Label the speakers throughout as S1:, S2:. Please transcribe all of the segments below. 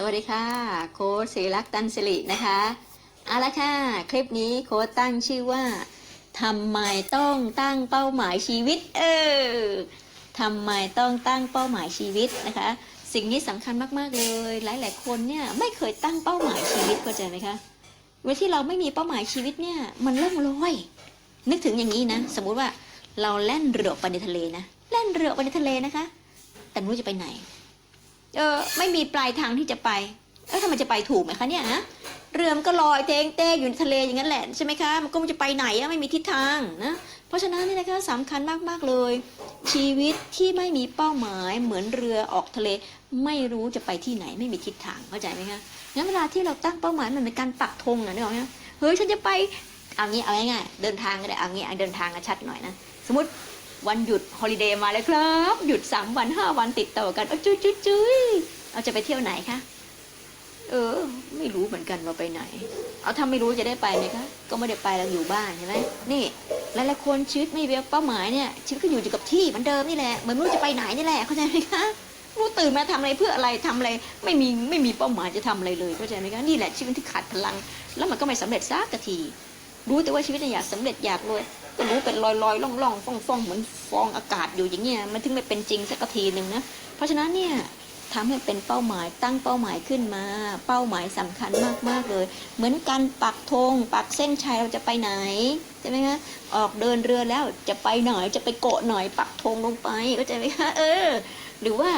S1: สวัสดีค่ะ โค้ชศิริลักษ์ตันสิรินะคะเอาละค่ะ คลิปนี้โค้ชตั้งชื่อว่าทำไมต้องตั้งเป้าหมายชีวิต เออทำไมต้องตั้งเป้าหมายชีวิตนะคะ สิ่งนี้สำคัญมากๆเลย หลายๆคนเนี่ยไม่เคยตั้งเป้าหมายชีวิตเข้าใจไหมคะเวลาที่เราไม่มีเป้าหมายชีวิตเนี่ยมันเล่องลอย นึกถึงอย่างนี้นะ สมมุติว่าเราแล่นเรือไปในทะเลนะแล่นเรือไปในทะเลนะคะ แต่ไม่รู้จะไปไหน เออไม่มีปลายทางที่จะไปเออถ้ามันจะไปถูกไหมคะเนี่ยนะเรือมันก็ลอยเตงเต้อยู่ในทะเลอย่างนั้นแหละใช่ไหมคะมันก็มันจะไปไหนอะไม่มีทิศทางนะเพราะฉะนั้นนี่นะคะสำคัญมากๆเลย ชีวิตที่ไม่มีเป้าหมายเหมือนเรือออกทะเล ไม่รู้จะไปที่ไหนไม่มีทิศทางเข้าใจไหมคะงั้นเวลาที่เราตั้งเป้าหมายมันเป็นการปักธงนะนึกออกไหมเฮ้ยฉันจะไปเอางี้เอาง่ายๆเดินทางก็ได้เอางี้เอาเดินทางกันชัดหน่อยนะสมมติ วันหยุดฮอลิเดย์มาแล้วครับ หยุดสามวันห้าวันติดต่อกันอจุ้ยจุ้ยจุ้ยเราจะไปเที่ยวไหนคะเออ ไม่รู้เหมือนกันว่าไปไหน เอาถ้าไม่รู้จะได้ไปไหมคะ ก็ไม่ได้ไปเราอยู่บ้านใช่ไหมนี่หลายๆคนชีวิตไม่มีเป้าหมายเนี่ยชีวิตก็อยู่อยู่กับที่เหมือนเดิมนี่แหละเหมือนไม่รู้จะไปไหนนี่แหละเข้าใจไหมคะรู้ตื่นมาทำอะไรเพื่ออะไรทำอะไร ไม่มีไม่มีเป้าหมายจะทำอะไรเลยเข้าใจไหมคะนี่แหละชีวิตที่ขาดพลัง แล้วมันก็ไม่สำเร็จสักทีรู้แต่ว่าชีวิตนี่อยากสำเร็จอยากรวย ก็รู้เป็นลอยลอยล่องล่องฟ่องฟ่องเหมือนฟองอากาศอยู่อย่างเงี้ยมันถึงไม่เป็นจริงสักทีหนึ่งนะเพราะฉะนั้นเนี่ยทำให้เป็นเป้าหมายตั้งเป้าหมายขึ้นมา เป้าหมายสำคัญมากๆเลย เหมือนการปักธงปักเส้นชัยเราจะไปไหนใช่ไหมคะออกเดินเรือแล้วจะไปไหนจะไปโกะหน่อยปักธงลงไปเข้าใจไหมคะเออ หรือว่า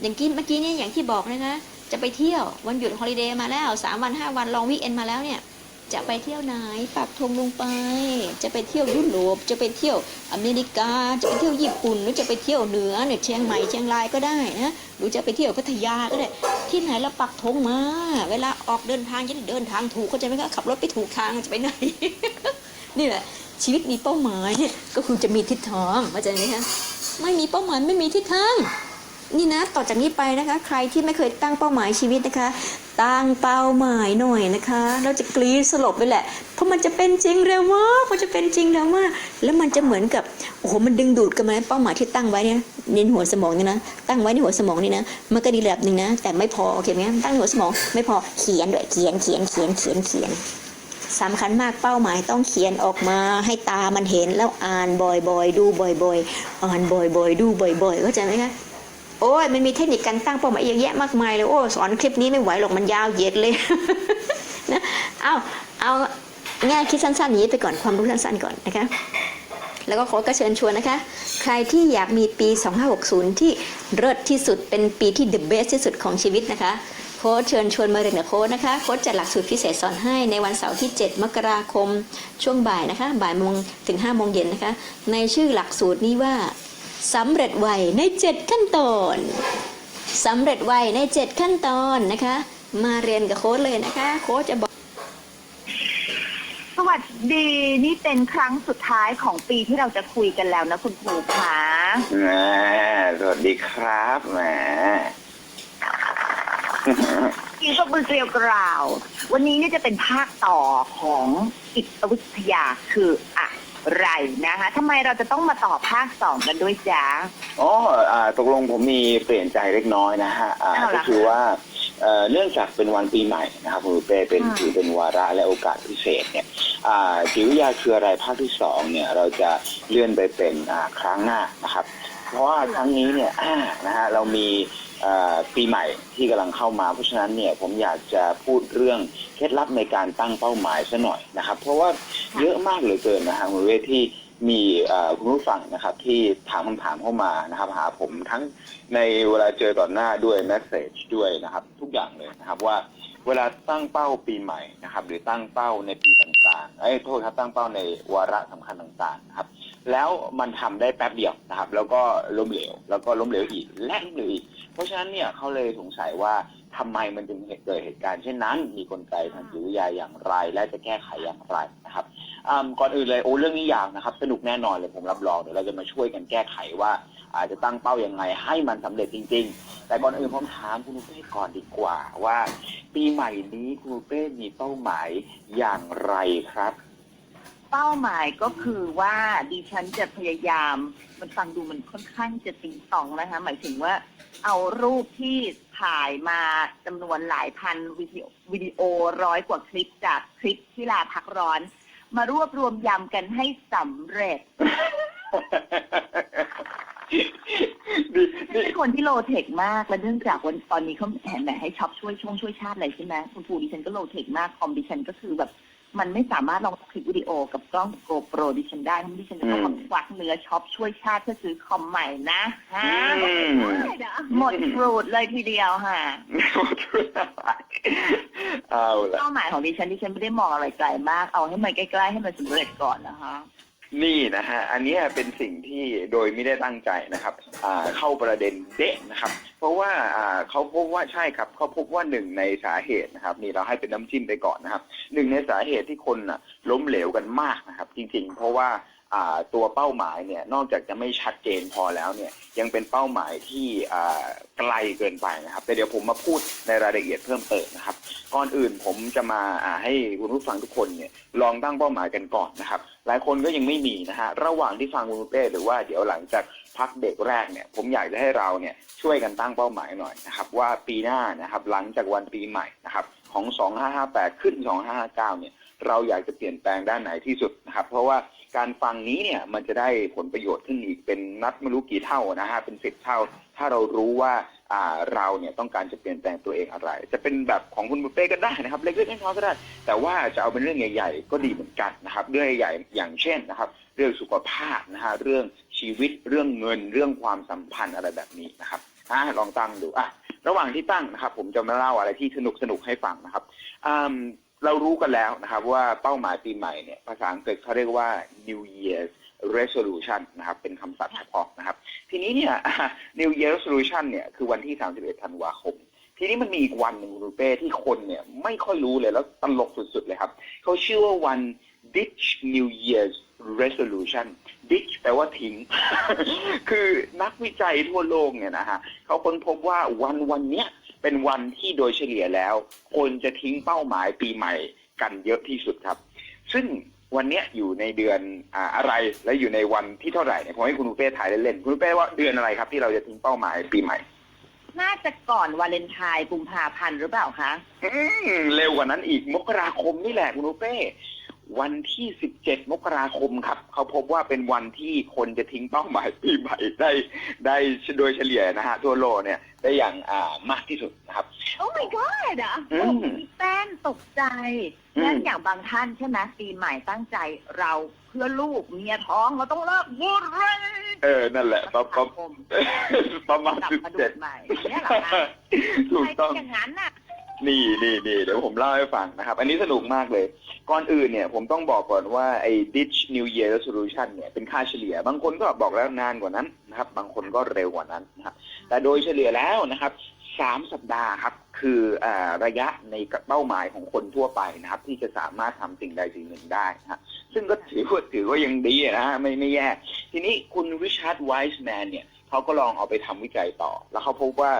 S1: อย่างกี้เมื่อกี้เนี่ยอย่างที่บอกนะคะจะไปเที่ยววันหยุดฮอลิเดย์มาแล้วสามวันห้าวันลองวีคเอนมาแล้วเนี่ย จะไปเที่ยวไหนปักธงลงไป จะไปเที่ยวยุโรปจะไปเที่ยวอเมริกา จะไปเที่ยวญี่ปุ่น หรือจะไปเที่ยวเหนือเนี่ยเชียงใหม่เชียงรายก็ได้นะหรือจะไปเที่ยวพัทยาก็ได้ที่ไหนเราปักธงมา เวลาออกเดินทางจะได้เดินทางถูกเข้าใจไหมคะขับรถไปถูกทางจะไปไหนนี่แหละชีวิตมีเป้าหมายเนี่ยก็คือจะมีทิศทางเข้าใจไหมคะไม่มีเป้าหมายไม่มีทิศทาง นี่นะต่อจากนี้ไปนะคะ ใครที่ไม่เคยตั้งเป้าหมายชีวิตนะคะ ตั้งเป้าหมายหน่อยนะคะ เราจะกรีดสลบไปแหละ เพราะมันจะเป็นจริงเร็วมากมันจะเป็นจริงเร็วมากแล้วมันจะเหมือนกับโอ้โหมันดึงดูดกันมาเป้าหมายที่ตั้งไว้เนี่ยในหัวสมองนี่นะตั้งไว้ในหัวสมองนี่นะมันก็ดีระดับหนึ่งนะ แต่ไม่พอโอเคไหมตั้งหัวสมองไม่พอเขียนด้วยเขียนเขียนเขียนเขียนเขียนสำคัญมากเป้าหมายต้องเขียนออกมาให้ตามันเห็นแล้วอ่านบ่อยๆ ดูบ่อยๆ อ่านบ่อยๆ ดูบ่อยๆเข้าใจไหมคะ โอ้ยมันมีเทคนิคการตั้งเป้าหมายเยอะแยะมากมายเลยโอ้สอนคลิปนี้ไม่ไหวหรอกมันยาวเหยียดเลยนะเอาเอาแง่คิดสั้นๆนี้ไปก่อนความรู้สั้นๆก่อนนะคะแล้วก็ขอกระเชิญชวนนะคะ ใครที่อยากมีปี 2560 ที่เลิศที่สุดเป็นปีที่ the best ที่สุดของชีวิตนะคะ โค้ชเชิญชวนมาเรียนกับโค้ชนะคะ โค้ชจัดหลักสูตรพิเศษสอนให้ในวันเสาร์ที่ 7 มกราคมช่วงบ่ายนะคะ บ่ายโมงถึง5โมงเย็นนะคะ ในชื่อหลักสูตรนี้ว่า สำเร็จไวใน 7 ขั้นตอนสำเร็จไวใน 7 ขั้นตอนนะคะ มาเรียนกับโค้ชเลยนะคะ โค้ชจะบอก
S2: สวัสดีนี่เป็นครั้งสุดท้ายของปีที่เราจะคุยกันแล้วนะคุณครูคะ
S3: แหมสวัสดีครับแหม
S2: ยิงก็มือเกลียวกราว วันนี้เนี่ยจะเป็นภาคต่อของจิตวิทยาคืออะ ไรนะคะทำไมเราจะต้องมาต่อภาคสองกันด้วยจ๊ะ
S3: อ๋ออ่าตกลงผมมีเปลี่ยนใจเล็กน้อยนะฮะอ่า
S2: เอาล่ะ
S3: ก็คือว่าเอ่อเนื่องจากเป็นวันปีใหม่นะครับคุณเป้เป็น
S2: อืม
S3: ถือเป็นวาระและโอกาสพิเศษเนี่ยอ่าจิตวิทยาคืออะไรภาคที่สองเนี่ยเราจะเลื่อนไปเป็นอ่าครั้งหน้านะครับ เพราะว่าครั้งนี้เนี่ยอ่านะฮะเรามีเอ่อ ปีใหม่ที่กำลังเข้ามาเพราะฉะนั้นเนี่ยผมอยากจะพูดเรื่องเคล็ดลับในการตั้งเป้าหมายซะหน่อยนะครับ เพราะว่าเยอะมากเหลือเกินนะฮะคุณเวทที่มีเอ่อคุณผู้ฟังนะครับ ที่ถามคำถามเข้ามานะครับ หาผมทั้งในเวลาเจอต่อหน้าด้วยแมสเซจด้วยนะครับ ทุกอย่างเลยนะครับว่าเวลาตั้งเป้าปีใหม่นะครับ หรือตั้งเป้าในปีต่างๆเอ้ยโทษครับตั้งเป้าในวาระสำคัญต่างๆนะครับ แล้วมันทำได้แป๊บเดียวนะครับ แล้วก็ล้มเหลว แล้วก็ล้มเหลวอีกและล้มเหลวอีก เพราะฉะนั้นเนี่ยเขาเลยสงสัยว่าทำไมมันจึงเกิดเหตุการณ์เช่นนั้น มีกลไกทางจิตวิทยาอย่างไร และจะแก้ไขอย่างไรนะครับก่อนอื่นเลยโอ้เรื่องนี้ยาวนะครับ สนุกแน่นอนเลยผมรับรองเดี๋ยวเราจะมาช่วยกันแก้ไขว่า อาจจะตั้งเป้ายังไงให้มันสำเร็จจริง ๆ แต่ก่อนอื่นผมถามคุณเป้ก่อนดีกว่าว่า ปีใหม่นี้คุณเป้มีเป้าหมายอย่างไรครับ
S2: เป้าหมายก็คือว่าดิฉันจะพยายาม มันฟังดูมันค่อนข้างจะติงตองนะคะหมายถึงว่า เอารูปที่ถ่ายมาจำนวนหลายพันวิดีโอวิดีโอร้อยกว่าคลิปจากคลิปที่ลาพักร้อน มารวบรวมยำกันให้สำเร็จ
S3: นี่
S2: ฉัน
S3: นี่
S2: เป็นคนที่โลเทคมาก และเนื่องจากวันตอนนี้เขาแห่แหมให้ช็อปช่วยช่วงช่วยชาติอะไรใช่ไหมคุณครูดิฉันก็โลเทคมากคอมดิฉันก็คือแบบ มันไม่สามารถลองคลิปวิดีโอกับกล้องโกโปรดิฉันได้ทั้งที่ดิฉันจะต้องมาควักเนื้อช็อปช่วยชาติเพื่อซื้อคอมใหม่นะฮะ
S3: อืม
S2: หมดฟรูดเลยทีเดียวค่ะ
S3: เอาละ
S2: เป้าหมายของดิฉันดิฉันไม่ได้มองอะไรไกลมาก เอาให้มันใกล้ๆให้มันสำเร็จก่อนนะคะ
S3: นี่นะฮะ อันนี้เป็นสิ่งที่โดยไม่ได้ตั้งใจนะครับเข้าประเด็นเด็นะครับ เพราะว่าเขาพบว่าใช่ครับเขาพบว่าหนึ่งในสาเหตุนะครับ นี่เราให้เป็นน้ำจิ้มไปก่อนนะครับหนึ่งในสาเหตุที่คนล้มเหลวกันมากนะครับ จริงๆ เพราะว่าตัวเป้าหมายเนี่ยนอกจากจะไม่ชัดเจนพอแล้วเนี่ยยังเป็นเป้าหมายที่ไกลเกินไปนะครับแต่เดี๋ยวผมมาพูดในรายละเอียดเพิ่มเติมนะครับก่อนอื่นผมจะมาให้คุณผู้ฟังทุกคนเนี่ยลองตั้งเป้าหมายกันก่อนนะครับ หลายคนก็ยังไม่มีนะฮะระหว่างที่ฟังคุณเป้หรือว่าเดี๋ยวหลังจากพักเบรกแรกเนี่ยผมอยากจะให้เราเนี่ยช่วยกันตั้งเป้าหมายหน่อยนะครับว่าปีหน้านะครับหลังจากวันปีใหม่นะครับของ 2558 ขึ้น 2559 เนี่ยเราอยากจะเปลี่ยนแปลงด้านไหนที่สุดนะครับเพราะว่าการฟังนี้เนี่ยมันจะได้ผลประโยชน์ขึ้นอีกเป็นนัดไม่รู้กี่เท่านะฮะเป็นสิบเท่า ถ้าเรารู้ว่า อ่าเราเนี่ยต้องการจะเปลี่ยนแปลงตัวเองอะไร จะเป็นแบบของคุณบุฟเป้ก็ได้นะครับ เล็กๆน้อยๆก็ได้ แต่ว่าจะเอาเป็นเรื่องใหญ่ๆ ก็ดีเหมือนกันนะครับเรื่องใหญ่ๆอย่างเช่นนะครับ เรื่องสุขภาพนะฮะเรื่องชีวิตเรื่องเงิน เรื่องความสัมพันธ์อะไรแบบนี้นะครับอะลองตั้งดูอะระหว่างที่ตั้งนะครับ ผมจะมาเล่าอะไรที่สนุกสนุกให้ฟังนะครับอืมเรารู้กันแล้วนะครับ ว่าเป้าหมายปีใหม่เนี่ยภาษาอังกฤษเขาเรียกว่า New Year's Resolution นะครับ เป็นคำศัพท์เฉพาะนะครับ ทีนี้เนี่ย New Year Resolution เนี่ย คือวันที่ 31 ธันวาคม ทีนี้มันมีอีกวันหนึ่งรูเป้ที่คนเนี่ย ไม่ค่อยรู้เลยแล้วตลกสุดๆเลยครับ เขาชื่อว่าวัน Ditch New Year's Resolution Ditch แปลว่าทิ้ง คือนักวิจัยทั่วโลกเนี่ยนะฮะเขาค้นพบว่าวันวันเนี้ยเป็นวันที่โดยเฉลี่ยแล้ว คนจะทิ้งเป้าหมายปีใหม่กันเยอะที่สุดครับ ซึ่ง วันเนี้ยอยู่ในเดือนอ่าอะไรและอยู่ในวันที่เท่าไหร่เนี่ยผมให้คุณรูเป้ถ่ายเล่นๆคุณรูเป้ว่าเดือนอะไรครับ ที่เราจะทิ้งเป้าหมายปีใหม่
S2: น่าจะก่อนวาเลนไทน์กุมภาพันธ์หรือเปล่าคะ
S3: อืมเร็วกว่านั้นอีกมกราคมนี่แหละคุณโอเป้ วันที่ 17 มกราคมครับ เขาพบว่าเป็นวันที่คนจะทิ้งเป้าหมายปีใหม่ได้ได้โดยเฉลี่ยนะฮะ ทั่วโลกเนี่ยได้อย่างอ่ามากที่สุดนะครับ
S2: โอ้ my god อะ
S3: อืม
S2: แป้นตกใจ
S3: อืม
S2: นั่นอย่างบางท่านใช่ไหมปีใหม่ตั้งใจเราเพื่อลูกเมียท้องเราต้องเลิกวูดเลย
S3: เออ นั่นแหละประประ
S2: คม
S3: ประมาณ
S2: กลับ
S3: สิบ
S2: มาดู
S3: เจ็ด
S2: ใหม่เนี่ยเหรอคะ
S3: ถูก
S2: ใคร
S3: ต้
S2: เป็
S3: อนง
S2: อย่างนั้นน่ะ
S3: นี่นี่นี่เดี๋ยวผมเล่าให้ฟังนะครับ อันนี้สนุกมากเลย ก่อนอื่นเนี่ยผมต้องบอกก่อนว่าไอ้ Ditch New Year Resolution เนี่ยเป็นค่าเฉลี่ย บางคนก็บอกแล้วนานกว่านั้นนะครับ บางคนก็เร็วกว่านั้นนะครับ แต่โดยเฉลี่ยแล้วนะครับสามสัปดาห์ครับ คืออ่าระยะในเป้าหมายของคนทั่วไปนะครับ ที่จะสามารถทำสิ่งใดสิ่งหนึ่งได้นะฮะซึ่งก็ถือว่าถือว่ายังดีนะฮะไม่ไม่แย่ ทีนี้คุณริชาร์ดไวส์แมนเนี่ยเขาก็ลองเอาไปทำวิจัยต่อ แล้วเขาพบว่า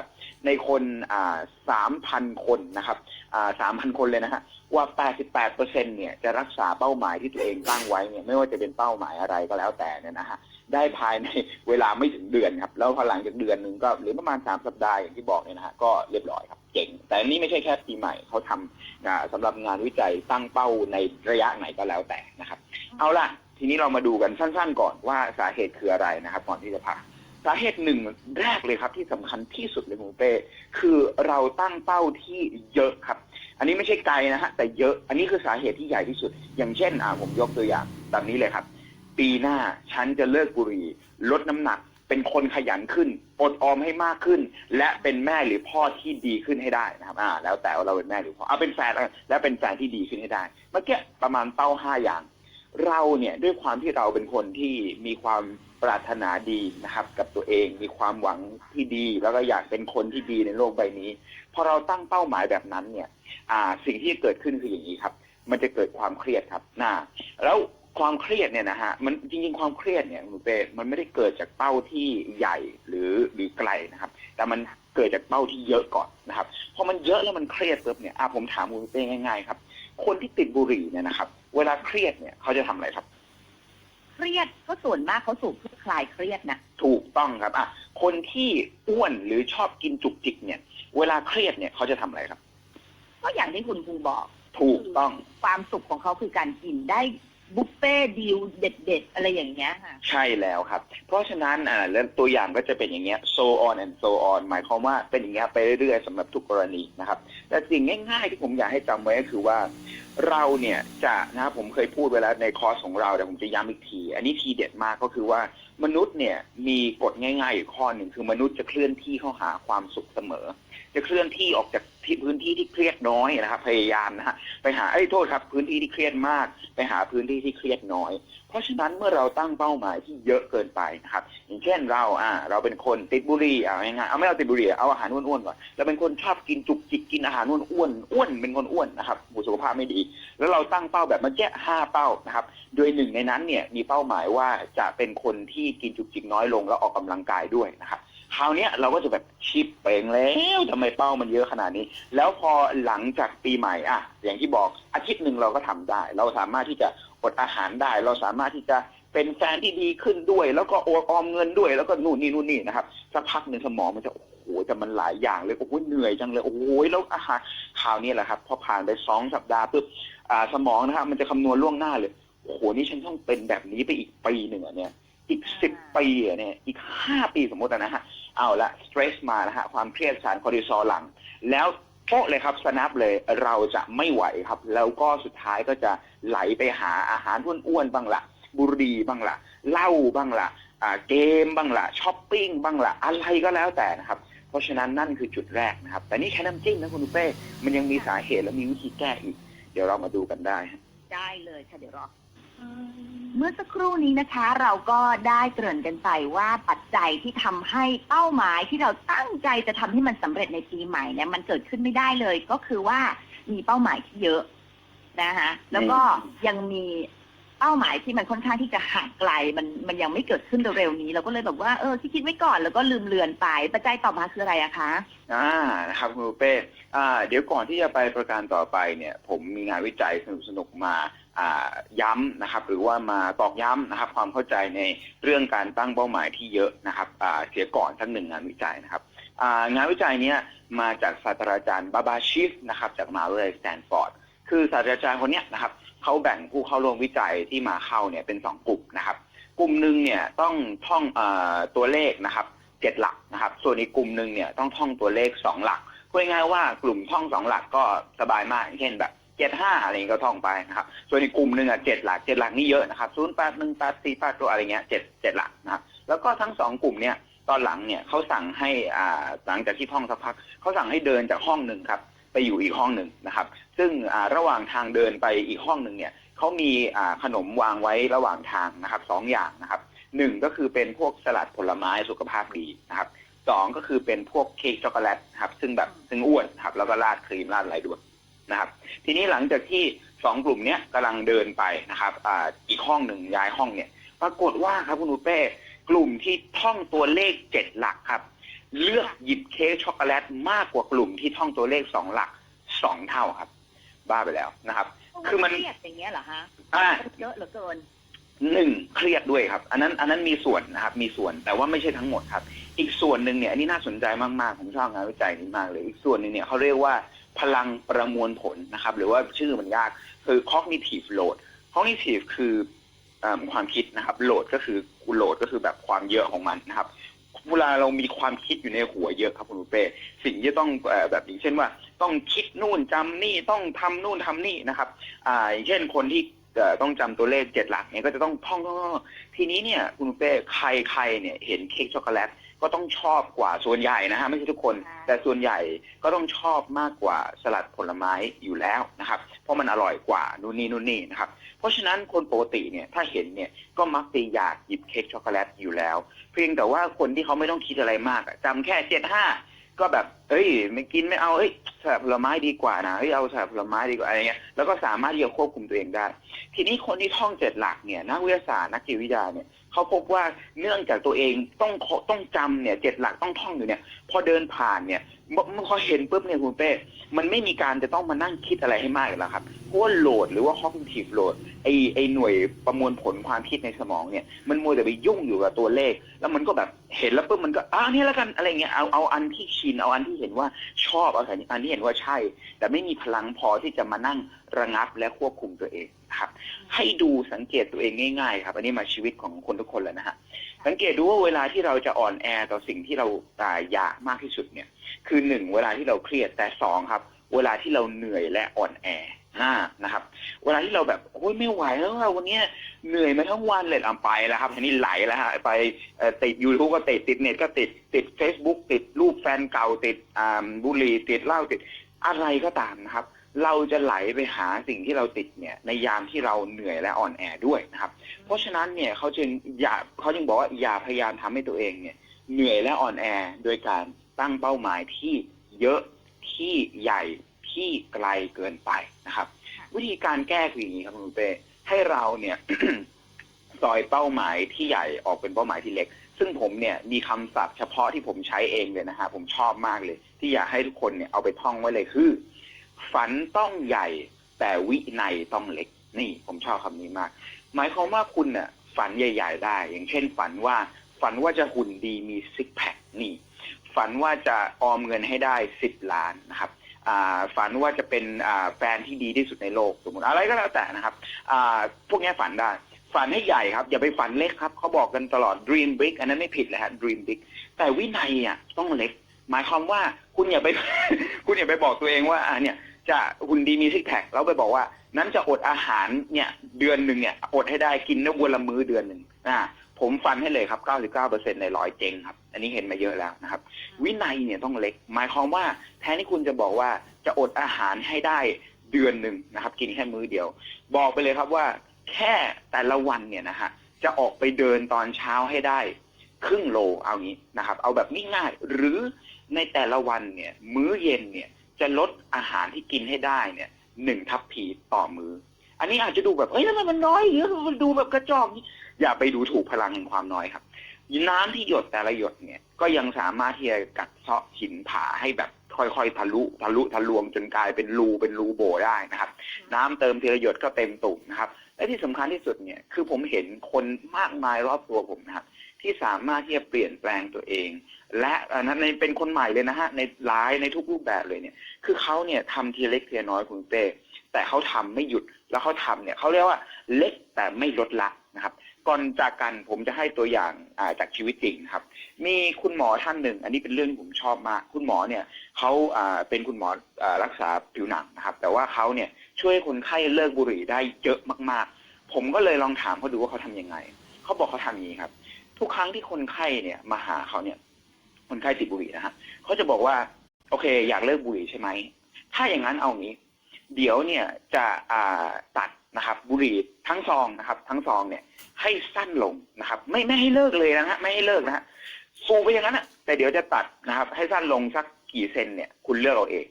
S3: ในคนอ่าสามพันคนนะครับอ่าสามพันคนเลยนะฮะว่า 88เปอร์เซ็นเนี่ยจะรักษาเป้าหมายที่ตัวเองตั้งไว้เนี่ยไม่ว่าจะเป็นเป้าหมายอะไรก็แล้วแต่เนี่ยนะฮะได้ภายในเวลาไม่ถึงเดือนครับ แล้วพอหลังจากเดือนหนึ่งก็หรือประมาณ 3 สัปดาห์อย่างที่บอกเนี่ยนะฮะก็เรียบร้อยครับเจ๋งแต่อันนี่ไม่ใช่แค่ปีใหม่เขาทำสำหรับงานวิจัยตั้งเป้าในระยะไหนก็แล้วแต่นะครับ เอาล่ะ ทีนี้เรามาดูกันสั้นๆก่อนว่าสาเหตุคืออะไรนะครับก่อนที่จะพัก สาเหตุหนึ่งแรกเลยครับที่สำคัญที่สุดเลยคุณเป้คือเราตั้งเป้าที่เยอะครับ อันนี้ไม่ใช่ไกลนะฮะแต่เยอะอันนี้คือสาเหตุที่ใหญ่ที่สุด อย่างเช่นอ่าผมยกตัวอย่างแบบนี้เลยครับ ปีหน้าฉันจะเลิกบุหรี่ลดน้ำหนัก เป็นคนขยันขึ้นอดออมให้มากขึ้น และเป็นแม่หรือพ่อที่ดีขึ้นให้ได้นะครับอ่าแล้วแต่ว่าเราเป็นแม่หรือพ่อเอาเป็นแฟนแล้วกันและเป็นแฟนที่ดีขึ้นให้ได้เมื่อกี้ประมาณเป้าห้าอย่าง เราเนี่ยด้วยความที่เราเป็นคนที่มีความ ปรารถนาดีนะครับ กับตัวเองมีความหวังที่ดี แล้วก็อยากเป็นคนที่ดีในโลกใบนี้พอเราตั้งเป้าหมายแบบนั้นเนี่ยอ่าสิ่งที่เกิดขึ้นคืออย่างนี้ครับ มันจะเกิดความเครียดครับน่าแล้วความเครียดเนี่ยนะฮะมันจริงๆความเครียดเนี่ยคุณเป้มันไม่ได้เกิดจากเป้าที่ใหญ่หรือหรือไกลนะครับ แต่มันเกิดจากเป้าที่เยอะก่อนนะครับพอมันเยอะแล้วมันเครียดปุ๊บเนี่ยอะผมถามคุณเป้ง่าย ๆ ครับ คนที่ติดบุหรี่เนี่ยนะครับ เวลาเครียดเนี่ยเขาจะทำอะไรครับ
S2: เครียดก็ส่วนมากเขาสูบเพื่อคลายเครียดนะ
S3: ถูกต้องครับอะคนที่อ้วนหรือชอบกินจุกจิกเนี่ย เวลาเครียดเนี่ยเขาจะทำอะไรครับ
S2: ก็อย่างที่คุณครูบอก
S3: ถูกต้อง
S2: ความสุขของเขาคือการกินได้ บุฟเฟ่ดีลเด็ด ๆ อะไรอย่างเงี้ยค่ะ
S3: ใช่แล้วครับ เพราะฉะนั้นอ่าแล้วตัวอย่างก็จะเป็นอย่างเงี้ย so on and so on หมายความว่าเป็นอย่างเงี้ยไปเรื่อยๆสำหรับทุกกรณีนะครับ แต่สิ่งง่าย ๆ ที่ผมอยากให้จำไว้ก็คือว่า เราเนี่ยจะนะครับผมเคยพูดไว้แล้วในคอร์สของเราแต่ผมจะย้ำอีกที อันนี้ทีเด็ดมากก็คือว่ามนุษย์เนี่ยมีกฎง่ายๆอยู่ข้อหนึ่งคือมนุษย์จะเคลื่อนที่เข้าหาความสุขเสมอ จะเคลื่อนที่ออกจากที่พื้นที่ที่เครียดน้อยนะครับ พยายามนะฮะไปหาไอ้โทษครับ พื้นที่ที่เครียดมาก ไปหาพื้นที่ที่เครียดน้อย เพราะฉะนั้นเมื่อเราตั้งเป้าหมายที่เยอะเกินไปนะครับ อย่างเช่นเราอ่า เราเป็นคนติดบุหรี่อ่าง่ายๆเอาไม่เอาติดบุหรี่เอาอาหารอ้วนๆก่อนเราเป็นคนชอบกินจุกจิกกินอาหารอ้วนๆอ้วนเป็นคนอ้วนนะครับหูสุขภาพไม่ดี แล้วเราตั้งเป้าแบบเมื่อกี้ห้าเป้านะครับ โดยหนึ่งในนั้นเนี่ยมีเป้าหมายว่าจะเป็นคนที่กินจุกจิกน้อยลงแล้วออกกำลังกายด้วยนะครับ คราวเนี้ยเราก็จะแบบชิปเป่งแล้วทำไมเป้ามันเยอะขนาดนี้ แล้วพอหลังจากปีใหม่อะอย่างที่บอกอาทิตย์หนึ่งเราก็ทำได้ เราสามารถที่จะอดอาหารได้ เราสามารถที่จะเป็นแฟนที่ดีขึ้นด้วย แล้วก็โอออมเงินด้วย แล้วก็นู่นนี่นู่นนี่นะครับสักพักหนึ่งสมองมันจะโอ้โหแต่มันหลายอย่างเลยโอ้โหเหนื่อยจังเลยโอ้โหแล้วอาหารคราวนี้แหละครับ พอผ่านไปสองสัปดาห์ปุ๊บอ่าสมองนะครับ มันจะคำนวณล่วงหน้าเลยโอ้โหนี่ฉันต้องเป็นแบบนี้ไปอีกปีหนึ่งอะเนี่ยอีกสิบปีอะเนี่ยอีกห้าปีสมมตินะฮะ เอาละสเตรสมานะฮะความเครียดสารคอร์ติซอลหลัง แล้วโป๊ะเลยครับสนับเลยเราจะไม่ไหวครับ แล้วก็สุดท้ายก็จะไหลไปหาอาหารอ้วนๆบ้างละบุหรี่บ้างละเหล้าบ้างละอ่าเกมบ้างละช้อปปิ้งบ้างละอะไรก็แล้วแต่นะครับเพราะฉะนั้นนั่นคือจุดแรกนะครับ แต่นี่แค่น้ำจิ้มนะคุณลูเป้มันยังมีสาเหตุและมีวิธีแก้อีก เดี๋ยวเรามาดูกันได้
S2: ได้เลยค่ะเดี๋ยวรอ เมื่อสักครู่นี้นะคะ เราก็ได้เกริ่นกันไปว่าปัจจัยที่ทำให้เป้าหมายที่เราตั้งใจจะทำให้มันสำเร็จในปีใหม่เนี่ยมันเกิดขึ้นไม่ได้เลย ก็คือว่ามีเป้าหมายที่เยอะนะคะแล้วก็ยังมีเป้าหมายที่มันค่อนข้างที่จะห่างไกลมันมันยังไม่เกิดขึ้นเร็วๆนี้ เราก็เลยแบบว่าเออที่คิดไว้ก่อนแล้วก็ลืมเลือนไป ปัจจัยต่อมาคืออะไรอะคะ
S3: อ่านะครับคุณปูเป้อ่าเดี๋ยวก่อนที่จะไปประการต่อไปเนี่ย ผมมีงานวิจัยสนุกๆมาอ่า ย้ำนะครับ หรือว่ามาตอกย้ำนะครับ ความเข้าใจในเรื่องการตั้งเป้าหมายที่เยอะนะครับเสียก่อนทั้งหนึ่งงานวิจัยนะครับงานวิจัยนี้มาจากศาสตราจารย์บาบาชิฟนะครับจากมหาวิทยาลัยสแตนฟอร์ดคือศาสตราจารย์คนนี้นะครับเขาแบ่งผู้เข้าร่วมวิจัยที่มาเข้าเนี่ยเป็นสองกลุ่มนะครับ กลุ่มหนึ่งเนี่ยต้องท่องอตัวเลขนะครับเจ็ดหลักนะครับ ส่วนอีกกลุ่มหนึ่งเนี่ยต้องท่องตัวเลขสองหลักพูดง่ายว่ากลุ่มท่องสองหลักก็สบายมากเช่นแบบ เจ็ดห้าอะไรอย่างนี้ก็ท่องไปนะครับ ส่วนอีกกลุ่มหนึ่งอะเจ็ดหลักเจ็ดหลักนี่เยอะนะครับศูนย์แปดหนึ่งแปดสี่แปดตัวอะไรเงี้ยเจ็ดเจ็ดหลักนะครับ แล้วก็ทั้งสองกลุ่มเนี่ยตอนหลังเนี่ยเขาสั่งให้อ่าหลังจากที่ท่องสักพักเขาสั่งให้เดินจากห้องหนึ่งครับไปอยู่อีกห้องหนึ่งนะครับ ซึ่งอ่าระหว่างทางเดินไปอีกห้องหนึ่งเนี่ยเขามีอ่าขนมวางไว้ระหว่างทางนะครับสองอย่างนะครับหนึ่งก็คือเป็นพวกสลัดผลไม้สุขภาพดีนะครับสองก็คือเป็นพวกเค้กช็อกโกแลตครับ ซึ่งแบบซึ่งอ้วนครับ แล้วก็ราดครีมราดอะไรด้วย นะครับ ทีนี้หลังจากที่สองกลุ่มเนี้ยกำลังเดินไปนะครับอ่าอีกห้องหนึ่งย้ายห้องเนี่ย ปรากฏว่าครับคุณอุเป้กลุ่มที่ท่องตัวเลขเจ็ดหลักครับ เลือกหยิบเค้กช็อกโกแลตมากกว่ากลุ่มที่ท่องตัวเลขสองหลักสองเท่าครับ บ้าไปแล้วนะครับ คือมัน
S2: เครียดอย่างเงี้ยเหรอฮะ
S3: อ่า
S2: เยอะเหลือเกิน
S3: หนึ่งเครียดด้วยครับ อันนั้นอันนั้นมีส่วนนะครับ มีส่วนแต่ว่าไม่ใช่ทั้งหมดครับ อีกส่วนหนึ่งเนี่ยอันนี้น่าสนใจมากๆผมชอบงานวิจัยนี้มากเลย อีกส่วนหนึ่งเนี่ยเขาเรียกว่า พลังประมวลผลนะครับ หรือว่าชื่อมันยากคือ cognitive load cognitive คืออความคิดนะครับ load ก็คือ load ก็คือแบบความเยอะของมันนะครับเวลาเรามีความคิดอยู่ในหัวเยอะครับคุณอุเป้สิ่งที่ต้องแบบอย่างเช่นว่า ต้องคิดนู่นจำนี่ต้องทำนู่นทำนี่นะครับอ่าอย่างเช่นคนที่ต้องจำตัวเลขเจ็ดหลักเนี่ยก็จะต้องท่องทีนี้เนี่ยคุณอุเป้ใครใครเนี่ยเห็นเค้กช็อกโกแลต ก็ต้องชอบกว่าส่วนใหญ่นะฮะไม่ใช่ทุกคน
S2: ค่ะ
S3: แต่ส่วนใหญ่ก็ต้องชอบมากกว่าสลัดผลไม้อยู่แล้วนะครับ เพราะมันอร่อยกว่านู่นนี่นู่นนี่นะครับ เพราะฉะนั้นคนปกติเนี่ยถ้าเห็นเนี่ยก็มักจะอยากหยิบเค้กช็อกโกแลตอยู่แล้ว เพียงแต่ว่าคนที่เขาไม่ต้องคิดอะไรมากอะจำแค่เจ็ดห้าก็แบบเอ้ย ไม่กินไม่เอาเอ้ยสลัดผลไม้ดีกว่านะเอ้ยเอาสลัดผลไม้ดีกว่าอะไรเงี้ยแล้วก็สามารถที่จะควบคุมตัวเองได้ ทีนี้คนที่ท่องเจ็ดหลักเนี่ยนักวิทยาศาสตร์นักจิตวิทยาเนี่ย เขาพบว่าเนื่องจากตัวเองต้องต้องจำเนี่ยเจ็ดหลักต้องท่องอยู่เนี่ยพอเดินผ่านเนี่ย มื่อเมื่อเขาเห็นปุ๊บเนี่ยคุณเป้มันไม่มีการจะต้องมานั่งคิดอะไรให้มากอีกแล้วครับเพราะว่าโหลดหรือว่า cognitive load ไอไอหน่วยประมวลผลความคิดในสมองเนี่ย มันมัวแต่ไปยุ่งอยู่กับตัวเลข แล้วมันก็แบบเห็นแล้วปุ๊บมันก็อ่านี่แล้วกันอะไรเงี้ยเอาเอาอันที่ชินเอาอันที่เห็นว่าชอบเอาอันที่เห็นว่าใช่ แต่ไม่มีพลังพอที่จะมานั่งระงับและควบคุมตัวเองครับ ให้ดูสังเกตตัวเองง่าย ๆ ครับ อันนี้มาชีวิตของคนทุกคนเลยนะฮะ สังเกตดูว่าเวลาที่เราจะอ่อนแอต่อสิ่งที่เราอ่าอยากมากที่สุดเนี่ย คือหนึ่งเวลาที่เราเครียดแต่สองครับ เวลาที่เราเหนื่อยและอ่อนแออ่านะครับ เวลาที่เราแบบโอ้ยไม่ไหวแล้ววันนี้เหนื่อยมาทั้งวันเลยอะไปแล้วครับทีนี้ไหลแล้วฮะไปติดยูทูบก็ติดติดเน็ตก็ติดติด Facebook ติดรูปแฟนเก่าติดอ่าบุหรี่ติดเหล้าติดอะไรก็ตามนะครับ เราจะไหลไปหาสิ่งที่เราติดเนี่ยในยามที่เราเหนื่อยและอ่อนแอด้วยนะครับ เพราะฉะนั้นเนี่ยเขาจึงอย่าเขาจึงบอกว่าอย่าพยายามทำให้ตัวเองเนี่ยเหนื่อยและอ่อนแอโดยการตั้งเป้าหมายที่เยอะที่ใหญ่ที่ไกลเกินไปนะครับ วิธีการแก้คืออย่างนี้ครับคุณเป้ให้เราเนี่ยซอยเป้าหมายที่ใหญ่ออกเป็นเป้าหมายที่เล็ก ซึ่งผมเนี่ยมีคำศัพท์เฉพาะที่ผมใช้เองเลยนะฮะผมชอบมากเลย ที่อยากให้ทุกคนเนี่ยเอาไปท่องไว้เลยคือ ฝันต้องใหญ่ แต่วินัยต้องเล็ก นี่ผมชอบคำนี้มาก หมายความว่าคุณเนี่ยฝันใหญ่ ๆ ได้ อย่างเช่น ฝันว่าฝันว่าจะหุ่นดีมีซิกแพคนี่ ฝันว่าจะออมเงินให้ได้สิบล้านนะครับอ่าฝันว่าจะเป็นอ่าแฟนที่ดีที่สุดในโลกสมมติอะไรก็แล้วแต่นะครับอ่าพวกนี้ฝันได้ ฝันให้ใหญ่ครับ อย่าไปฝันเล็กครับเขาบอกกันตลอด dream big อันนั้นไม่ผิดเลยฮะ dream big แต่วินัยอะต้องเล็ก หมายความว่าคุณอย่าไป คุณอย่าไปบอกตัวเองว่าอ่าเนี่ย จะหุ่นดีมีซิกแพคแล้วไปบอกว่า นั้นจะอดอาหารเนี่ยเดือนหนึ่งเนี่ยอดให้ได้กินนวันละมื้อเดือนหนึ่งอ่าผมฟันให้เลยครับ 99%ในร้อยเจงครับ อันนี้เห็นมาเยอะแล้วนะครับ วินัยเนี่ยต้องเล็ก หมายความว่าแทนที่คุณจะบอกว่าจะอดอาหารให้ได้เดือนหนึ่งนะครับ กินแค่มื้อเดียว บอกไปเลยครับว่า แค่แต่ละวันเนี่ยนะฮะจะออกไปเดินตอนเช้าให้ได้ ครึ่งโลเอางี้นะครับ เอาแบบง่ายๆหรือในแต่ละวันเนี่ย มื้อเย็นเนี่ย จะลดอาหารที่กินให้ได้เนี่ยหนึ่งทัพพีต่อมือ อันนี้อาจจะดูแบบเอ้ยแล้วมันน้อยหรือมันดูแบบกระจอกนี่อย่าไปดูถูกพลังแห่งความน้อยครับน้ำที่หยดแต่ละหยดเนี่ย ก็ยังสามารถที่จะกัดเซาะหินผาให้แบบค่อยๆทะลุทะลุทะลวงจนกลายเป็นรูเป็นรูโบได้นะครับ น้ำเติมทีละหยดก็เต็มตุ่มนะครับและที่สำคัญที่สุดเนี่ยคือผมเห็นคนมากมายรอบตัวผมนะครับ ที่สามารถที่จะเปลี่ยนแปลงตัวเอง และอันนั้นในเป็นคนใหม่เลยนะฮะในหลายในทุกรูปแบบเลยเนี่ย คือเขาเนี่ยทำทีเล็กทีน้อยคุณเต้แต่เขาทำไม่หยุดแล้วเขาทำเนี่ยเขาเรียกว่าเล็กแต่ไม่ลดละนะครับ ก่อนจากกันผมจะให้ตัวอย่างาจากชีวิตจริงครับ มีคุณหมอท่านหนึ่ง อันนี้เป็นเรื่องที่ผมชอบมากคุณหมอเนี่ยเขาเป็นคุณหมออรักษาผิวหนังนะครับ แต่ว่าเขาเนี่ยช่วยคนไข้เลิกบุหรี่ได้เยอะมาก ๆ ผมก็เลยลองถามเขาดูว่าเขาทำยังไงเขาบอกเขาทำอย่างนี้ครับ ทุกครั้งที่คนไข้เนี่ยมาหาเขาเนี่ย คนไข้ติดบุหรี่นะฮะเขาจะบอกว่า โอเค อยากเลิกบุหรี่ใช่ไหม ถ้าอย่างนั้นเอางี้ เดี๋ยวเนี่ยจะอ่าตัดนะครับ บุหรี่ทั้งซองนะครับ ทั้งซองเนี่ย ให้สั้นลงนะครับ ไม่ไม่ให้เลิกเลยนะฮะไม่ให้เลิกนะฮะสูบไปอย่างนั้นนะแต่เดี๋ยวจะตัดนะครับ ให้สั้นลงสักกี่เซนเนี่ย คุณเลือกเอาเอง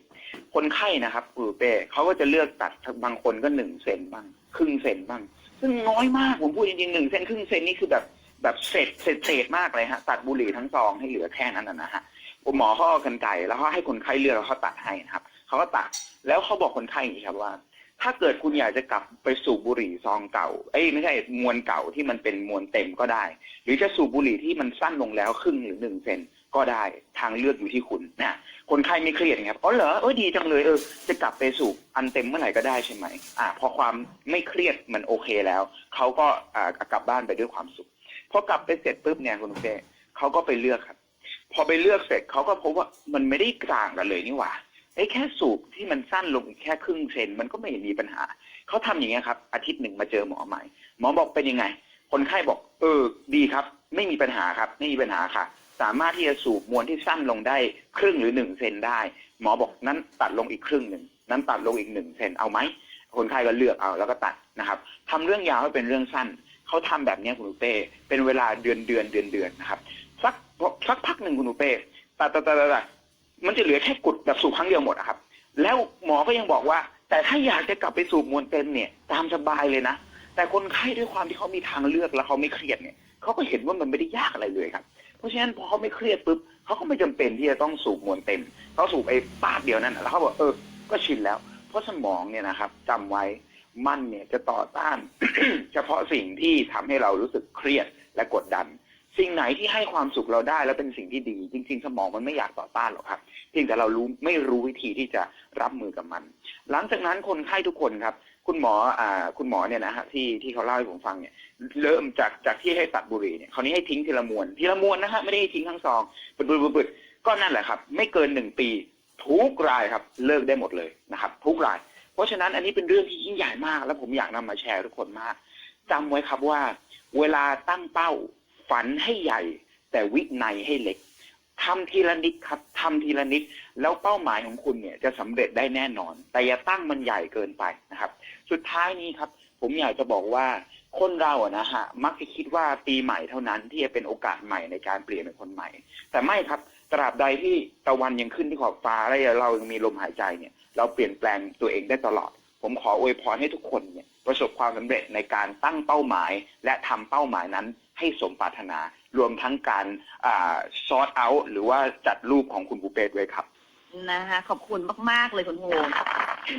S3: คนไข้นะครับคุณเป้เขาก็จะเลือกตัดบางคนก็หนึ่งเซนบ้าง ครึ่งเซนบ้าง ซึ่งน้อยมากผมพูดจริงๆหนึ่งเซนครึ่งเซนนี่คือแบบ แบบเศษเศษเศษมากเลยฮะตัดบุหรี่ทั้งซองให้เหลือแค่นั้นนะนะฮะหมอเขาเอากันไกรแล้วเขาให้คนไข้เลือกแล้วเขาตัดให้นะครับเขาก็ตัดแล้วเขาบอกคนไข้อย่างนี้ครับว่า ถ้าเกิดคุณอยากจะกลับไปสูบบุหรี่ซองเก่า เอ้ยไม่ใช่มวลเก่าที่มันเป็นมวลเต็มก็ได้ หรือจะสูบบุหรี่ที่มันสั้นลงแล้วครึ่งหรือหนึ่งเซนก็ได้ทางเลือกอยู่ที่คุณนะคนไข้ไม่เครียดครับอ๋อเหรอเออดีจังเลยเออจะกลับไปสูบอันเต็มเมื่อไหร่ก็ได้ใช่ไหมอ่าพอความไม่เครียดมันโอเคแล้วเขาก็อ่ากลับบ้านไปด้วยความสุข พอกลับไปเสร็จปุ๊บเนี่ยคุณเป้เขาก็ไปเลือกครับ พอไปเลือกเสร็จเขาก็พบว่ามันไม่ได้ต่างกันเลยนี่หว่าไอ้แค่สูบที่มันสั้นลงแค่ครึ่งเซนมันก็ไม่เห็นมีปัญหา เขาทำอย่างเงี้ยครับ อาทิตย์หนึ่งมาเจอหมอใหม่ หมอบอกเป็นยังไง คนไข้บอก เออ ดีครับ ไม่มีปัญหาครับ ไม่มีปัญหาค่ะ สามารถที่จะสูบมวลที่สั้นลงได้ครึ่งหรือหนึ่งเซนได้ หมอบอกนั้นตัดลงอีกครึ่งหนึ่งนั้นตัดลงอีกหนึ่งเซนเอาไหมคนไข้ก็เลือกเอาแล้วก็ตัดนะครับทำเรื่องยาวให้เป็นเรื่องสั้น เขาทำแบบนี้คุณอุเป้เป็นเวลาเดือนเดือนเดือนเดือนนะครับสักสักพักหนึ่งคุณอุเป้ตัดตัดตัดตัดมันจะเหลือแค่กดแบบสูบครั้งเดียวหมดอะครับ แล้วหมอก็ยังบอกว่า แต่ถ้าอยากจะกลับไปสูบมวลเต็มเนี่ย ตามสบายเลยนะ แต่คนไข้ด้วยความที่เขามีทางเลือกแล้วเขาไม่เครียดเนี่ยเขาก็เห็นว่ามันไม่ได้ยากอะไรเลยครับ เพราะฉะนั้นพอเขาไม่เครียดปุ๊บเขาก็ไม่จำเป็นที่จะต้องสูบมวลเต็มเขาสูบไอ้ปากเดียวนั่นแล้วเขาบอกเออก็ชินแล้ว เพราะสมองเนี่ยนะครับจำไว้ มันเนี่ยจะต่อต้าน เฉพาะสิ่งที่ทำให้เรารู้สึกเครียดและกดดัน สิ่งไหนที่ให้ความสุขเราได้แล้วเป็นสิ่งที่ดี จริง ๆ สมองมันไม่อยากต่อต้านหรอกครับเพียงแต่เรารู้ไม่รู้วิธีที่จะรับมือกับมัน หลังจากนั้นคนไข้ทุกคนครับ คุณหมออ่าคุณหมอเนี่ยนะฮะที่ที่เขาเล่าให้ผมฟังเนี่ย เริ่มจากจากที่ให้ตัดบุหรี่เนี่ยคราวนี้ให้ทิ้งทีละมวนทีละมวนนะฮะไม่ได้ให้ทิ้งทั้งซองบึดบึดบึดก็นั่นแหละครับ ไม่เกินหนึ่งปีทุกรายครับ เลิกได้หมดเลยนะครับ ทุกราย เพราะฉะนั้นอันนี้เป็นเรื่องที่ยิ่งใหญ่มาก แล้วผมอยากนำมาแชร์ทุกคนมากจำไว้ครับว่า เวลาตั้งเป้า ฝันให้ใหญ่ แต่วินัยให้เล็กทำทีละนิดครับทำทีละนิด แล้วเป้าหมายของคุณเนี่ยจะสำเร็จได้แน่นอน แต่อย่าตั้งมันใหญ่เกินไปนะครับ สุดท้ายนี้ครับ ผมอยากจะบอกว่าคนเราอะนะฮะมักจะคิดว่าปีใหม่เท่านั้นที่จะเป็นโอกาสใหม่ในการเปลี่ยนเป็นคนใหม่ แต่ไม่ครับตราบใดที่ตะวันยังขึ้นที่ขอบฟ้าและเรายังมีลมหายใจเนี่ย เราเปลี่ยนแปลงตัวเองได้ตลอด ผมขออวยพรให้ทุกคนเนี่ยประสบความสำเร็จในการตั้งเป้าหมาย และทำเป้าหมายนั้นให้สมปรารถนา รวมทั้งการซอร์ตเอาหรือว่าจัดรูปของคุณปูเป้ด้วยครับ
S2: นะคะขอบคุณมาก ๆ เลยคุณโฮ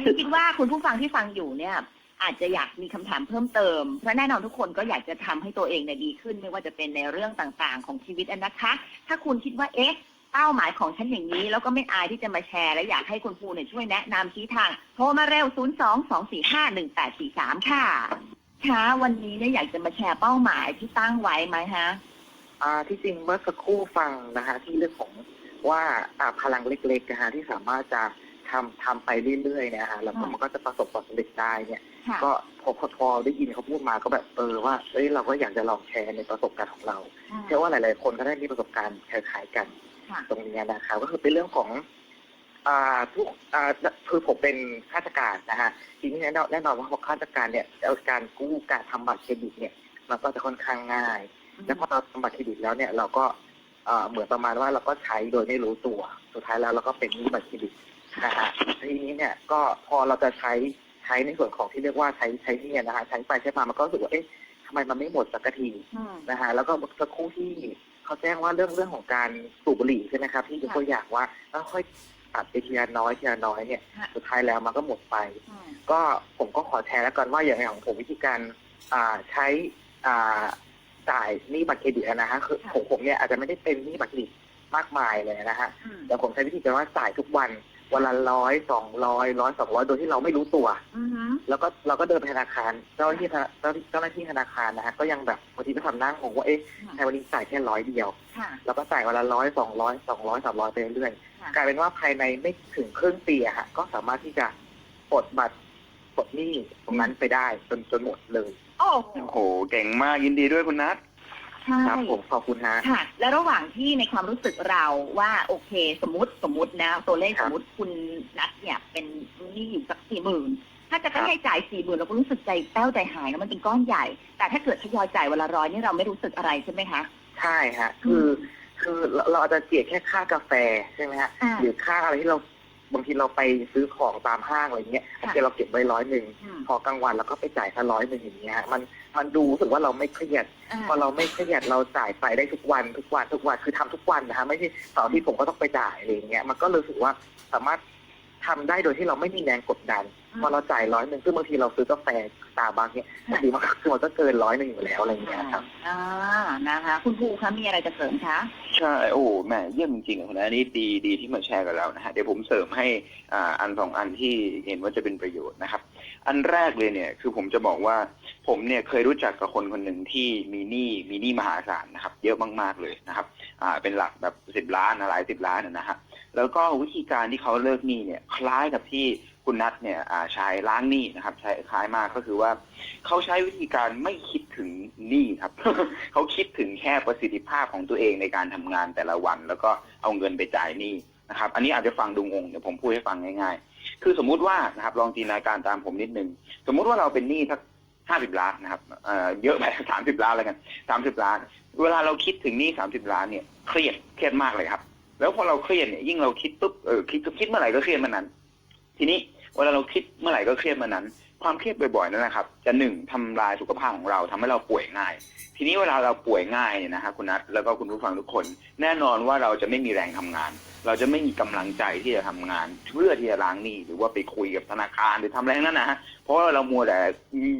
S2: คือคิดว่าคุณผู้ฟังที่ฟังอยู่เนี่ย อาจจะอยากมีคำถามเพิ่มเติม เพราะแน่นอนทุกคนก็อยากจะทำให้ตัวเองเนี่ยดีขึ้น ไม่ว่าจะเป็นในเรื่องต่างๆ ของชีวิตอะนะคะ ถ้าคุณคิดว่าเอ๊ะ เป้าหมายของฉันอย่างนี้ แล้วก็ไม่อายที่จะมาแชร์ และอยากให้คุณครูเนี่ยช่วยแนะนำชี้ทาง โทรมาเร็ว 0 2 2 4 5 1 8 4 3 ค่ะค่ะวันนี้เนี่ยอยากจะมาแชร์เป้าหมายที่ตั้งไว้ไหมฮะ
S4: อ่าที่จริงเมื่อสักครู่ฟังนะฮะที่เรื่องของว่าอ่าพลังเล็กๆนะฮะที่สามารถจะทำทำไปเรื่อยๆเนะฮะแล้วก็
S2: ค่ะ
S4: มันก็จะประสบความสำเร็จได้เนี่ย
S2: ค่ะ
S4: ก็พอพอพอได้ยินเขาพูดมาก็แบบเออว่าเอ้ยเราก็อยากจะลองแชร์ในประสบการณ์ของเรา เชื่อว่าหลาย ๆ คนก็ได้มีประสบการณ์คล้ายๆกัน
S2: ค่ะ
S4: ตรงนี้นะครับก็คือเป็นเรื่องของอ่าทุกอ่าคือผมเป็นข้าราชการนะฮะทีนี้แน่นอนแน่นอนว่าพอข้าราชการเนี่ยแล้วการกู้การทำบัตรเครดิตเนี่ย มันก็จะค่อนข้างง่าย แล้วพอเราทำบัตรเครดิตแล้วเนี่ยเราก็เอ่อเหมือนประมาณว่าเราก็ใช้โดยไม่รู้ตัว สุดท้ายแล้วเราก็เป็นหนี้บัตรเครดิตนะฮะทีนี้เนี่ยก็พอเราจะใช้ใช้ในส่วนของที่เรียกว่าใช้ใช้เนี่ยนะฮะใช้ไปใช้มามันก็รู้สึกว่าเอ๊ะทำไมมันไม่หมดสักที
S2: อืม
S4: นะฮะแล้วก็สักครู่ที่ เขาแจ้งว่าเรื่องเรื่องของการสูบบุหรี่ใช่ไหมครับที่ยกตัวอย่างว่าค่อยๆตัดไปทีละน้อยทีละน้อยเนี่ย
S2: ค่ะ
S4: สุดท้ายแล้วมันก็หมดไป
S2: อืม
S4: ก็ผมก็ขอแชร์แล้วกันว่าอย่างของผมวิธีการอ่าใช้อ่าจ่ายหนี้บัตรเครดิตอะนะฮะคือ
S2: ค่ะ
S4: ของผมเนี่ยอาจจะไม่ได้เป็นหนี้บัตรเครดิตมากมายเลยนะฮะ
S2: อืม
S4: แต่ผมใช้วิธีการว่าจ่ายทุกวัน วันละร้อยสองร้อยร้อยสองร้อยโดยที่เราไม่รู้ตัว
S2: อือฮึ
S4: แล้วก็เราก็เดินไปธนาคารเจ้าหน้าที่ธนาเจ้าเจ้าหน้าที่ธนาคารนะฮะก็ยังแบบบางทีก็ทำนั่งงงว่าเอ๊ะทำไมวันนี้จ่ายแค่ร้อยเดียว
S2: ค่ะ
S4: แล้วก็จ่ายวันละร้อยสองร้อยสองร้อยสามร้อยไปเรื่อย
S2: ค่ะ
S4: ๆกลายเป็นว่าภายในไม่ถึงครึ่งปีอะฮะก็สามารถที่จะปลดบัตรปลดหนี้ตรงนั้นไปได้จนจนหมดเลย
S2: โอ้
S3: โอ้โห เก่งมากยินดีด้วยคุณนัท
S2: ใช่
S4: ครับผมขอบคุณฮะ
S2: ค่ะ แล้วระหว่างที่ในความรู้สึกเราว่าโอเค สมมติสมมตินะ ตัวเลข
S4: ครั
S2: ส
S4: บ
S2: มมติคุณนัดเนี่ยเป็นหนี้อยู่สักสี่หมื่นถ้าจะ
S4: ครับ
S2: ให้จ่ายสี่หมื่นเราก็รู้สึกใจแป้วใจหายแล้วมันเป็นก้อนใหญ่ แต่ถ้าเกิดทยอยจ่ายวันละร้อยนี่เราไม่รู้สึกอะไรใช่ไหมคะ
S4: ใช่ฮะ คือ คือเราเราอาจจะเจียดแค่ค่ากาแฟใช่ไหมฮะ
S2: อ่า
S4: หรือค่าอะไรที่เราบางทีเราไปซื้อของตามห้างอะไรเงี้ยโอเคเราเก็บไว้ร้อยหนึ่ง
S2: อืม
S4: พอกลางวันเราก็ไปจ่ายแค่ร้อยหนึ่งอย่างเงี้ยฮะมัน มันดูรู้สึกว่าเราไม่เครียด
S2: อ่า
S4: พอเราไม่เครียดเราจ่ายไปได้ทุกวันทุกวันทุกวันคือทำทุกวันนะฮะไม่ใช่เสาร์อาที่ผมก็ต้องไปจ่ายอะไรอย่างเงี้ยมันก็รู้สึกว่าสามารถทำได้โดยที่เราไม่มีแรงกดดันพอเราจ่ายร้อยหนึ่งซึ่งบางทีเราซื้อกาแฟตาบักเนี่ยบางทีมันก็คือมันก็เกินร้อยหนึ่งอยู่แล้วอะไรอย่างเงี้ยครับ
S2: อ่านะคะ คุณภูคะมีอะไรจะเสริมคะ
S3: ใช่โอ้โหแหมเยี่ยมจริงๆคุณนัทอันนี้ดีดีที่มาแชร์กับเรานะฮะเดี๋ยวผมเสริมให้อ่าอันสองอันที่เห็นว่าจะเป็นประโยชน์นะครับ อันแรกเลยเนี่ยคือผมจะบอกว่า ผมเนี่ยเคยรู้จักกับคนคนหนึ่งที่มีหนี้มีหนี้มหาศาลนะครับ เยอะมากๆเลยนะครับ อ่าเป็นหลักแบบสิบล้านหลายสิบล้านนะฮะแล้วก็วิธีการที่เขาเลิกหนี้เนี่ย คล้ายกับที่คุณนัทเนี่ยอ่าใช้ล้างหนี้นะครับ ใช้คล้ายมากก็คือว่า เขาใช้วิธีการไม่คิดถึงหนี้ครับ เขาคิดถึงแค่ประสิทธิภาพของตัวเองในการทำงานแต่ละวัน แล้วก็เอาเงินไปจ่ายหนี้นะครับ อันนี้อาจจะฟังดูงงเดี๋ยวผมพูดให้ฟังง่าย ๆ คือสมมุติว่านะครับ ลองจินตนาการตามผมนิดนึงสมมุติว่าเราเป็นหนี้สัก ห้าสิบล้านนะครับเอ่อเยอะไปสามสิบล้านแล้วกันสามสิบล้าน เวลาเราคิดถึงนี้สามสิบล้านเนี่ยเครียดเครียดมากเลยครับ แล้วพอเราเครียดเนี่ยยิ่งเราคิดปุ๊บเออคิดคิดเมื่อไหร่ก็เครียดเมื่อนั้น ทีนี้เวลาเราคิดเมื่อไหร่ก็เครียดเมื่อนั้น ความเครียดบ่อยๆนั่นแหละครับ จะหนึ่งทำลายสุขภาพของเราทำให้เราป่วยง่าย ทีนี้เวลาเราป่วยง่ายเนี่ยนะฮะคุณนัทแล้วก็คุณผู้ฟังทุกคน แน่นอนว่าเราจะไม่มีแรงทำงาน เราจะไม่มีกำลังใจที่จะทำงานเพื่อที่จะล้างหนี้หรือว่าไปคุยกับธนาคารหรือทำอะไรนั้นนะฮะเพราะว่าเรามัวแต่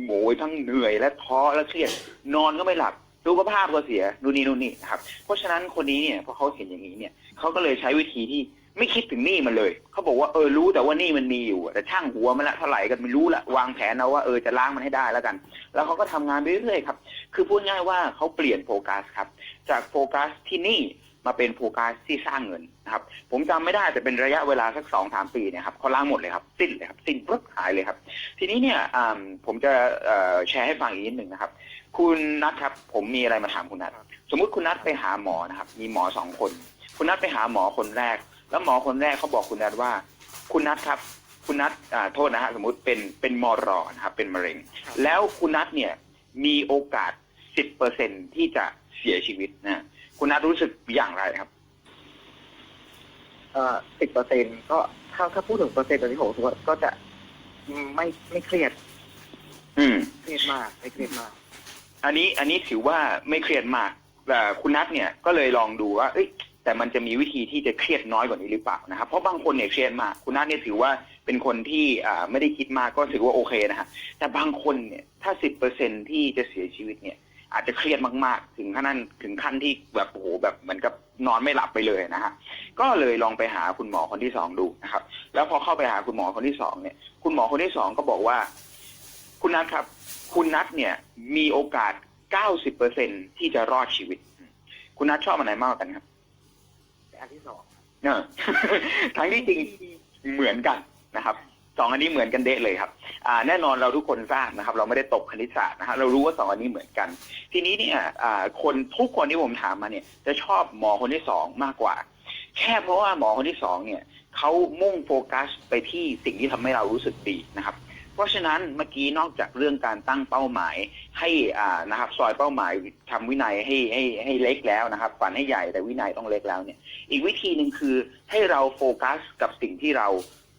S3: โหยทั้งเหนื่อยและท้อและเครียดนอนก็ไม่หลับสุขภาพก็เสียนู่นนี่นู่นนี่นะครับ เพราะฉะนั้นคนนี้เนี่ยพอเขาเห็นอย่างนี้เนี่ยเขาก็เลยใช้วิธีที่ไม่คิดถึงหนี้มันเลยเขาบอกว่าเออรู้แต่ว่าหนี้มันมีอยู่ แต่ช่างหัวมันละเท่าไหร่กันไม่รู้ละวางแผนเอาว่าเออจะล้างมันให้ได้แล้วกัน แล้วเขาก็ทำงานไปเรื่อยๆครับ คือพูดง่ายว่าเขาเปลี่ยนโฟกัสครับ จากโฟกัสที่หนี่ มาเป็นโฟกัสที่สร้างเงินนะครับ ผมจำไม่ได้แต่เป็นระยะเวลาสักสองสามปีเนี่ยครับเขาล้างหมดเลยครับ สิ้นเลยครับสิ้นปุ๊บหายเลยครับ ทีนี้เนี่ยอ่าผมจะเอ่อแชร์ให้ฟังอีกนิดหนึ่งนะครับ คุณนัทครับ ผมมีอะไรมาถามคุณนัทสมมุติคุณนัทไปหาหมอนะครับ มีหมอสองคน คุณนัทไปหาหมอคนแรก แล้วหมอคนแรกเขาบอกคุณนัทว่า คุณนัทครับ คุณนัทอ่าโทษนะฮะสมมุติเป็นเป็นมอรอนะครับ เป็นมะเร็ง
S4: ครับ
S3: แล้วคุณนัทเนี่ยมีโอกาสสิบเปอร์เซ็นที่จะเสียชีวิตนะ คุณนัทรู้สึกอย่างไรครับ
S4: เอ่อสิบเปอร์เซ็นก็ถ้าถ้าพูดถึงเปอร์เซ็นต์ตอนนี้ผมรู้สึกว่าก็จะไม่ไม่เครียด
S3: อืม
S4: เครียดมากไม่เครียดมาก
S3: อันนี้อันนี้ถือว่าไม่เครียดมากแต่คุณนัทเนี่ยก็เลยลองดูว่า เอ้ย แต่มันจะมีวิธีที่จะเครียดน้อยกว่านี้หรือเปล่านะครับ เพราะบางคนเนี่ยเครียดมาก คุณนัทเนี่ยถือว่าเป็นคนที่อ่าไม่ได้คิดมากก็ถือว่าโอเคนะฮะแต่บางคนเนี่ยถ้าสิบเปอร์เซ็นที่จะเสียชีวิตเนี่ย อาจจะเครียดมาก ๆ ถึงขั้นนั้นถึงขั้นที่แบบโอ้โหแบบเหมือนกับนอนไม่หลับไปเลยนะฮะก็เลยลองไปหาคุณหมอคนที่สองดูนะครับ แล้วพอเข้าไปหาคุณหมอคนที่สองเนี่ย คุณหมอคนที่สองก็บอกว่า คุณนัทครับ คุณนัทเนี่ย มีโอกาส90%ที่จะรอดชีวิต คุณนัทชอบอันไหนมากกว่ากันครับ
S4: อันที่สอง
S3: เออทั้งที่จริงเหมือนกันนะครับ สองอันนี้เหมือนกันเดะเลยครับแน่นอนเราทุกคนทราบนะครับ เราไม่ได้ตกคณิตศาสตร์นะฮะเรารู้ว่าสองอันนี้เหมือนกัน ทีนี้เนี่ยคนทุกคนที่ผมถามมาเนี่ย จะชอบหมอคนที่สองมากกว่า แค่เพราะว่าหมอคนที่สองเนี่ยเขามุ่งโฟกัสไปที่สิ่งที่ทำให้เรารู้สึกดีนะครับ เพราะฉะนั้นเมื่อกี้นอกจากเรื่องการตั้งเป้าหมายให้อ่านะครับซอยเป้าหมายทำวินัยให้ให้ให้เล็กแล้วนะครับฝันให้ใหญ่แต่วินัยต้องเล็กแล้วเนี่ย อีกวิธีหนึ่งคือให้เราโฟกัสกับสิ่งที่เรา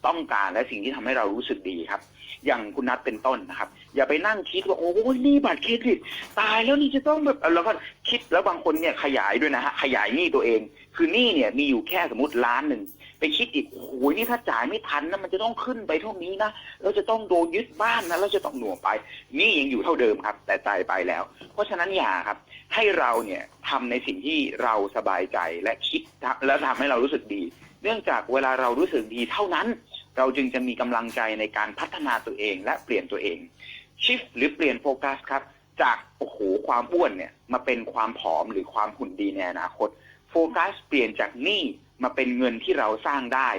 S3: ต้องการและสิ่งที่ทำให้เรารู้สึกดีครับ อย่างคุณนัทเป็นต้นนะครับ อย่าไปนั่งคิดว่าโอ้ยนี่บัตรเครดิตตายแล้วนี่จะต้องแบบแล้วก็คิดแล้วบางคนเนี่ยขยายด้วยนะฮะขยายหนี้ตัวเอง คือหนี้เนี่ยมีอยู่แค่สมมติล้านหนึ่งไปคิดอีกโอ้ยนี่ถ้าจ่ายไม่ทันนะมันจะต้องขึ้นไปเท่านี้นะเราจะต้องโดนยึดบ้านนะเราจะต้องหน่วงไป นี่ยังอยู่เท่าเดิมครับ แต่ตายไปแล้ว เพราะฉะนั้นอย่าครับ ให้เราเนี่ยทำในสิ่งที่เราสบายใจและคิดแล้วทำให้เรารู้สึกดี เนื่องจากเวลาเรารู้สึกดีเท่านั้น เราจึงจะมีกำลังใจในการพัฒนาตัวเองและเปลี่ยนตัวเองชิฟหรือเปลี่ยนโฟกัสครับ จากโอ้โหความอ้วนเนี่ยมาเป็นความผอมหรือความหุ่นดีในอนาคตโฟกัสเปลี่ยนจากหนี้มาเป็นเงินที่เราสร้างได้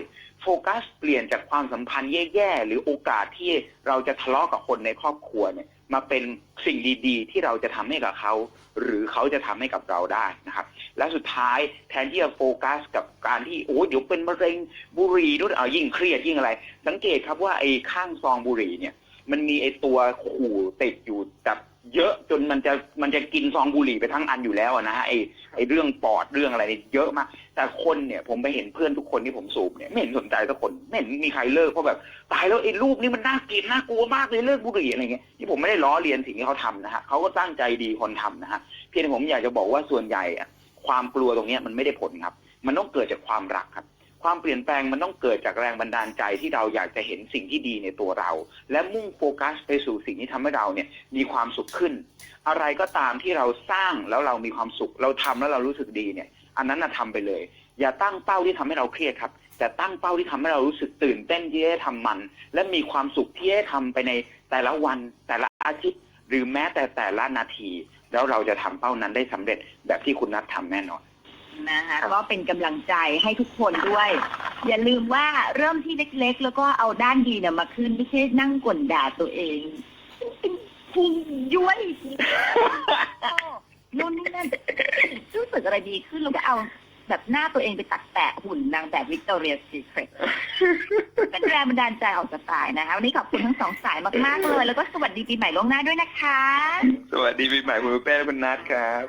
S3: โฟกัสเปลี่ยนจากความสัมพันธ์แย่ๆหรือโอกาสที่เราจะทะเลาะกับคนในครอบครัวเนี่ยมาเป็นสิ่งดีๆ ที่เราจะทำให้กับเขา หรือเขาจะทำให้กับเราได้นะครับ และสุดท้ายแทนที่จะโฟกัสกับการที่โอ้เดี๋ยวเป็นมะเร็งบุหรี่นู่นเอายิ่งเครียดยิ่งอะไร สังเกตครับว่าไอ้ข้างซองบุหรี่เนี่ย มันมีไอ้ตัวขู่ติดอยู่แบบเยอะจนมันจะมันจะกินซองบุหรี่ไปทั้งอันอยู่แล้วนะฮะไอ้ไอ้เรื่องปอดเรื่องอะไรเนี่ยเยอะมาก แต่คนเนี่ยผมไปเห็นเพื่อนทุกคนที่ผมสูบเนี่ยไม่เห็นสนใจสักคนไม่เห็นมีใครเลิกเพราะแบบตายแล้วไอ้รูปนี้มันน่ากินน่ากลัวมากเลยเลิกบุหรี่อะไรเงี้ยที่ผมไม่ได้ล้อเลียนสิ่งที่เขาทำนะฮะเขาก็ตั้งใจดีคนทำนะฮะเพียงแต่ผมอยากจะบอกว่าส่วนใหญ่อะความกลัวตรงเนี้ยมันไม่ได้ผลครับ มันต้องเกิดจากความรักครับ ความเปลี่ยนแปลงมันต้องเกิดจากแรงบันดาลใจที่เราอยากจะเห็นสิ่งที่ดีในตัวเรา และมุ่งโฟกัสไปสู่สิ่งที่ทำให้เราเนี่ยมีความสุขขึ้น อะไรก็ตามที่เราสร้างแล้วเรามีความสุข เราทำแล้วเรารู้สึกดีเนี่ย อันนั้นน่ะทำไปเลย อย่าตั้งเป้าที่ทำให้เราเครียดครับ แต่ตั้งเป้าที่ทำให้เรารู้สึกตื่นเต้นที่จะทำมัน และมีความสุขที่จะทำไปในแต่ละวันแต่ละอาทิตย์ หรือแม้แต่แต่ละนาที แล้วเราจะทำเป้านั้นได้สำเร็จแบบที่คุณนัททำแน่นอน
S2: นะคะก็เป็นกำลังใจให้ทุกคนด้วย อย่าลืมว่าเริ่มที่เล็ก ๆ แล้วก็เอาด้านดีเนี่ยมาขึ้นไม่ใช่นั่งกลด่าตัวเองเป็นพุงย้วย นู่นนี่นั่นรู้สึกอะไรดีขึ้นแล้วก็เอาแบบหน้าตัวเองไปตัดแปะหุ่นนางแบบวิกตอเรียสีเครตเป็นแรงบันดาลใจออกจะตายนะคะวันนี้ขอบคุณทั้งสองสายมากๆเลย แล้วก็สวัสดีปีใหม่ล่วงหน้าด้วยนะคะ
S3: สวัสดีปีใหม่คุณเป้และคุณนัทครับ